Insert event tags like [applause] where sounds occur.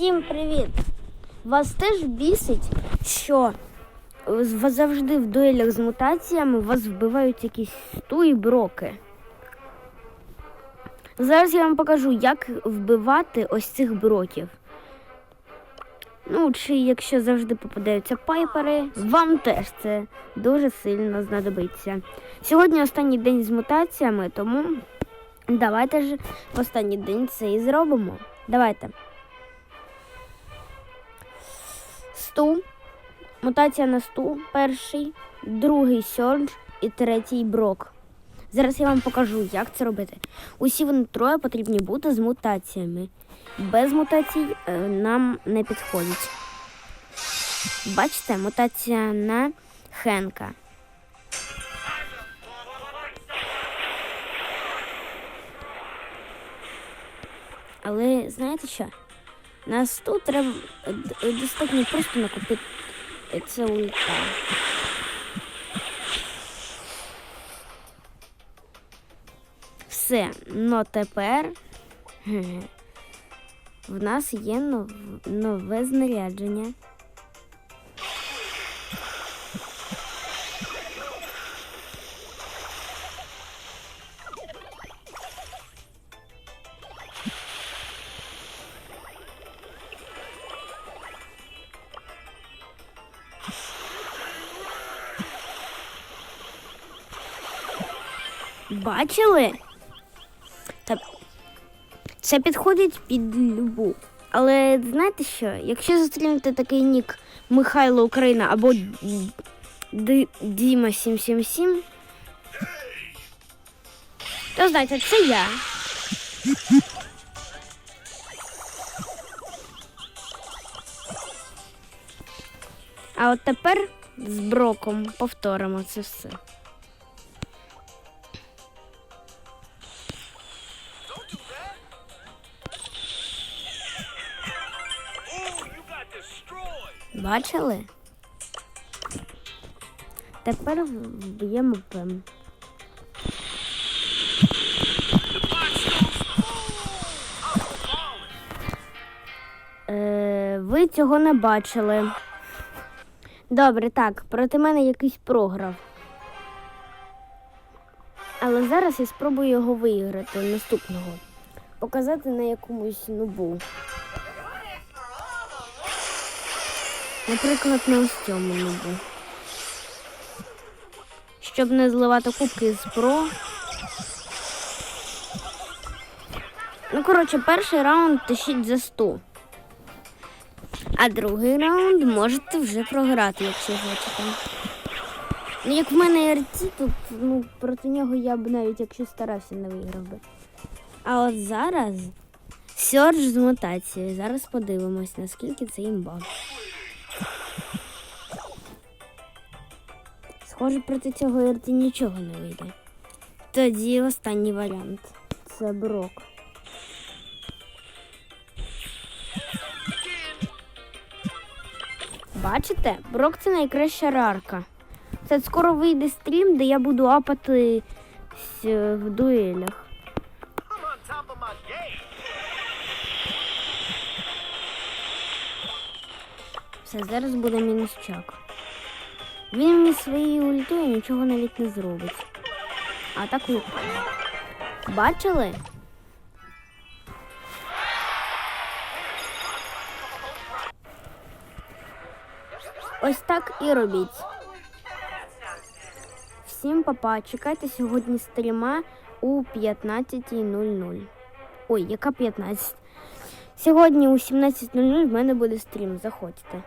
Всім привіт! Вас теж бісить, що завжди в дуелях з мутаціями вас вбивають якісь сту броки. Зараз я вам покажу, як вбивати ось цих броків. Ну, чи якщо завжди попадаються пайпери, вам теж це дуже сильно знадобиться. Сьогодні останній день з мутаціями, тому давайте ж в останній день це і зробимо. Давайте. Сту. Мутація на сту. Перший, другий сьордж і третій брок. Зараз я вам покажу, як це робити. Усі вони троє потрібні бути з мутаціями. Без мутацій е, нам не підходять. Бачите, мутація на Хенка. Але знаєте що? Нас тут треба достатньо просто накупити це ульта. Все, ну тепер [laughs] в нас є нов, нове знарядження. Бачили? Та... Це підходить під любу. Але знаєте що? Якщо зустрінете такий нік Михайло Україна або Діма 777, то знайте, це я. А от тепер з броком повторимо це все. Бачили? Тепер вб'ємо пем. Е, ви цього не бачили. Добре, так, проти мене якийсь програв. Але зараз я спробую його виграти наступного. Показати на якомусь нубу. Наприклад, на ось цьому нубу. Щоб не зливати кубки з про. Ну, коротше, перший раунд тишіть за 100. А другий раунд можете вже програти, якщо хочете. Ну, як в мене РТ, тут ну, проти нього я б навіть якщо старався, не виграв би. А от зараз Сьорж з мутацією. Зараз подивимось, наскільки це імба. Схоже, проти цього РТ нічого не вийде. Тоді останній варіант. Це брок. Бачите? Брок це найкраща рарка. Це скоро вийде стрім, де я буду апати в дуелях. Все, зараз буде мінус чак. Він мені своєю ультою нічого навіть не зробить. А так лупає. Бачили? Ось так і робіть. Всім папа, чекайте сьогодні стріма у 15.00. Ой, яка 15? Сьогодні у 17.00 в мене буде стрім. Заходьте.